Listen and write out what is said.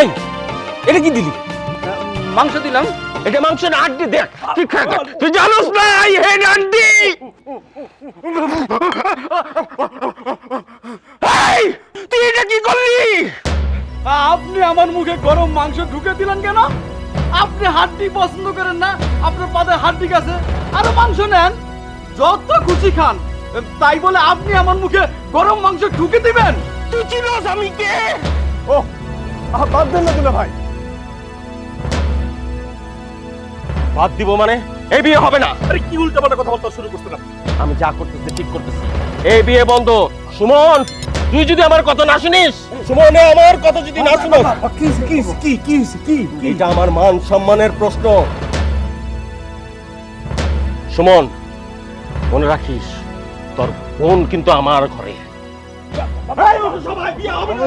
এই এটা কি দিলি? মাংস দিলাম। এটা মাংস না হাড্ডি দেখ তুই খা। তুই জানোস না এই হেড হাড্ডি। এই তুই এটা কি করলি? আপনি আমার মুখে গরম মাংস ঢুকে দিলেন কেন? আপনি হাড্ডি পছন্দ করেন না আপনার পাতে হাড্ডি আছে আরও মাংস নেন। যত খুশি খান। তাই বলে আপনি আমার মুখে গরম মাংস ঢুকে দিবেন। তুই চিনোস আমি কে? বাদ দেন না দিলে ভাই। বাদ দিব মানে? এই বিয়ে হবে না। আরে কি উল্টাপাল্টা কথা বলতে শুরু করছিলাম আমি যা করতেছি ঠিক করতেছি। এই বিয়ে বন্ধ। সুমন তুই যদি আমার কথা না শুনিস? সুমন আমার কথা যদি না শুনিস কি কি কি কি কি এটা আমার মান সম্মানের প্রশ্ন। সুমন মনে রাখিস তোর বোন কিন্তু আমার ঘরে। সবাই বিয়ে হবে না।